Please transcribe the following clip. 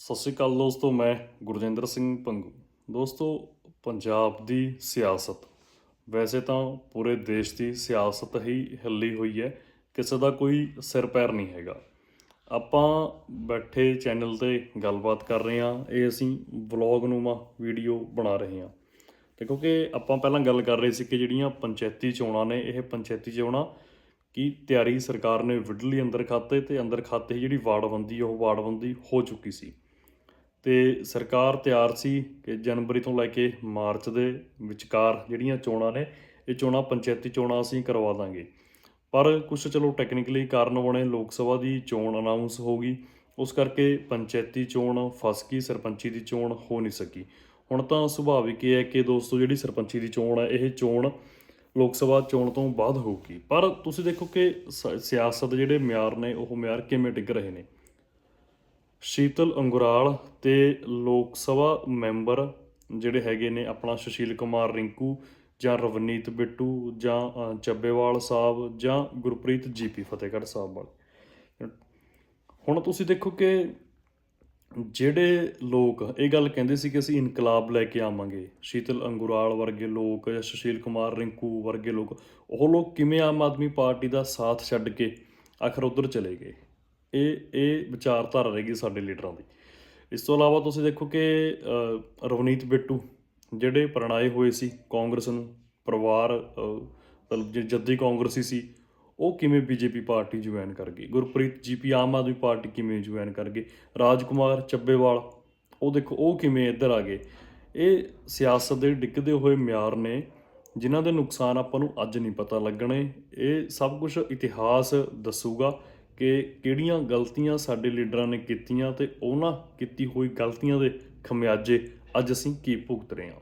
ਸਤਿ ਸ਼੍ਰੀ ਅਕਾਲ ਦੋਸਤੋ, ਮੈਂ ਗੁਰਜਿੰਦਰ ਸਿੰਘ ਪੰਗੂ। ਦੋਸਤੋ, ਪੰਜਾਬ ਦੀ ਸਿਆਸਤ। ਵੈਸੇ ਤਾਂ ਪੂਰੇ ਦੇਸ਼ ਦੀ ਸਿਆਸਤ ਹੀ ਹਿੱਲੀ ਹੋਈ ਹੈ, ਕਿਸੇ ਦਾ ਕੋਈ ਸਿਰ ਪੈਰ ਨਹੀਂ ਹੈਗਾ। ਆਪਾਂ ਬੈਠੇ ਚੈਨਲ ਤੇ ਗੱਲਬਾਤ ਕਰ ਰਹੇ ਹਾਂ, ਇਹ ਅਸੀਂ ਵਲੌਗ ਨੂਮਾ ਵੀਡੀਓ ਬਣਾ ਰਹੇ ਹਾਂ। ਤੇ ਕਿਉਂਕਿ ਆਪਾਂ ਪਹਿਲਾਂ ਗੱਲ ਕਰ ਰਹੇ ਸੀ ਕਿ ਜਿਹੜੀਆਂ ਪੰਚਾਇਤੀ ਚੋਣਾਂ ਨੇ, ਇਹ ਪੰਚਾਇਤੀ ਚੋਣਾਂ ਕਿ ਤਿਆਰੀ ਸਰਕਾਰ ਨੇ ਵਿੱਢਲੀ ਅੰਦਰ ਖਾਤੇ ਤੇ ਅੰਦਰ ਖਾਤੇ ਹੀ ਜਿਹੜੀ ਵਾੜਬੰਦੀ ਉਹ ਵਾੜਬੰਦੀ ਹੋ ਚੁੱਕੀ ਸੀ। ਤੇ ਸਰਕਾਰ ਤਿਆਰ ਸੀ ਕਿ ਜਨਵਰੀ ਤੋਂ ਲੈ ਕੇ ਮਾਰਚ ਦੇ ਵਿਚਕਾਰ ਜਿਹੜੀਆਂ ਚੋਣਾਂ ਨੇ, ਇਹ ਚੋਣਾਂ ਪੰਚਾਇਤੀ ਚੋਣਾਂ ਅਸੀਂ ਕਰਵਾ ਦਾਂਗੇ। ਪਰ ਕੁਝ ਚਲੋ ਟੈਕਨੀਕਲੀ ਕਾਰਨ ਬਣੇ, ਲੋਕ ਸਭਾ ਦੀ ਚੋਣ ਅਨਾਉਂਸ ਹੋ ਗਈ। ਉਸ ਕਰਕੇ ਪੰਚਾਇਤੀ ਚੋਣ ਫਸ ਗਈ, ਸਰਪੰਚੀ ਦੀ ਚੋਣ ਹੋ ਨਹੀਂ ਸਕੀ। ਹੁਣ ਤਾਂ ਸੁਭਾਵਿਕ ਇਹ ਹੈ ਕਿ ਦੋਸਤੋ ਜਿਹੜੀ ਸਰਪੰਚੀ ਦੀ ਚੋਣ ਹੈ, ਇਹ ਚੋਣ ਲੋਕ ਸਭਾ ਚੋਣ ਤੋਂ ਬਾਅਦ ਹੋਊਗੀ। ਪਰ ਤੁਸੀਂ ਦੇਖੋ ਕਿ ਸਿਆਸਤ ਜਿਹੜੇ ਮਿਆਰ ਨੇ, ਉਹ ਮਿਆਰ ਕਿਵੇਂ ਡਿੱਗ ਰਹੇ ਨੇ? ਸ਼ੀਤਲ ਅੰਗੁਰਾਲ ਤੇ ਲੋਕ ਸਭਾ ਮੈਂਬਰ ਜਿਹੜੇ ਹੈਗੇ ਨੇ ਆਪਣਾ ਸੁਸ਼ੀਲ ਕੁਮਾਰ ਰਿੰਕੂ ਜਾਂ ਰਵਨੀਤ ਬਿੱਟੂ ਜਾਂ ਚੱਬੇਵਾਲ ਸਾਹਿਬ ਜਾਂ ਗੁਰਪ੍ਰੀਤ ਜੀਪੀ ਫਤਿਹਗੜ੍ਹ ਸਾਹਿਬ ਵਾਲੇ। ਹੁਣ ਤੁਸੀਂ ਦੇਖੋ ਕਿ ਜਿਹੜੇ ਲੋਕ, ਇਹ ਗੱਲ ਕਹਿੰਦੇ ਸੀ ਕਿ ਅਸੀਂ ਇਨਕਲਾਬ ਲੈ ਕੇ ਆਵਾਂਗੇ, ਸ਼ੀਤਲ ਅੰਗੁਰਾਲ ਵਰਗੇ ਲੋਕ ਜਾਂ ਸੁਸ਼ੀਲ ਕੁਮਾਰ ਰਿੰਕੂ ਵਰਗੇ ਲੋਕ, ਉਹ ਲੋਕ ਕਿਵੇਂ ਆਮ ਆਦਮੀ ਪਾਰਟੀ ਦਾ ਸਾਥ ਛੱਡ ਕੇ ਆਖਰ ਉਧਰ ਚਲੇ ਗਏ? ਇਹ ਇਹ ਵਿਚਾਰਧਾਰਾ ਰਹੇਗੀ ਸਾਡੇ ਲੀਡਰਾਂ ਦੀ। ਇਸ ਤੋਂ ਇਲਾਵਾ ਤੁਸੀਂ ਦੇਖੋ ਕਿ ਰਵਨੀਤ ਬਿੱਟੂ ਜਿਹੜੇ ਪ੍ਰਣਾਏ ਹੋਏ ਸੀ, ਕਾਂਗਰਸ ਨੂੰ, ਪਰਿਵਾਰ ਮਤਲਬ ਜੇ, ਜੱਦੀ ਕਾਂਗਰਸੀ ਸੀ, ਉਹ ਕਿਵੇਂ ਬੀਜੇਪੀ ਪਾਰਟੀ ਜੁਆਇਨ ਕਰ ਗਈ ਗੁਰਪ੍ਰੀਤ ਜੀਪੀ ਆਮ ਆਦਮੀ ਪਾਰਟੀ ਕਿਵੇਂ ਜੁਆਇਨ ਕਰ ਗਏ? ਰਾਜਕੁਮਾਰ ਚੱਬੇਵਾਲ, ਉਹ ਦੇਖੋ, ਉਹ ਕਿਵੇਂ ਇੱਧਰ ਆ ਗਏ? ਇਹ ਸਿਆਸਤ ਦੇ ਡਿੱਗਦੇ ਹੋਏ ਮਿਆਰ ਨੇ, ਜਿਨ੍ਹਾਂ ਦੇ ਨੁਕਸਾਨ ਆਪਾਂ ਨੂੰ ਅੱਜ ਨਹੀਂ ਪਤਾ ਲੱਗਣੇ, ਇਹ ਸਭ ਕੁਝ ਇਤਿਹਾਸ ਦੱਸੂਗਾ। ਕਿ ਕਿਹੜੀਆਂ ਗਲਤੀਆਂ ਸਾਡੇ ਲੀਡਰਾਂ ਨੇ ਕੀਤੀਆਂ ਤੇ ਉਹਨਾਂ ਕੀਤੀ ਹੋਈ ਗਲਤੀਆਂ ਦੇ ਖਮਿਆਜੇ ਅੱਜ ਅਸੀਂ ਕੀ ਭੁਗਤ ਰਹੇ ਹਾਂ।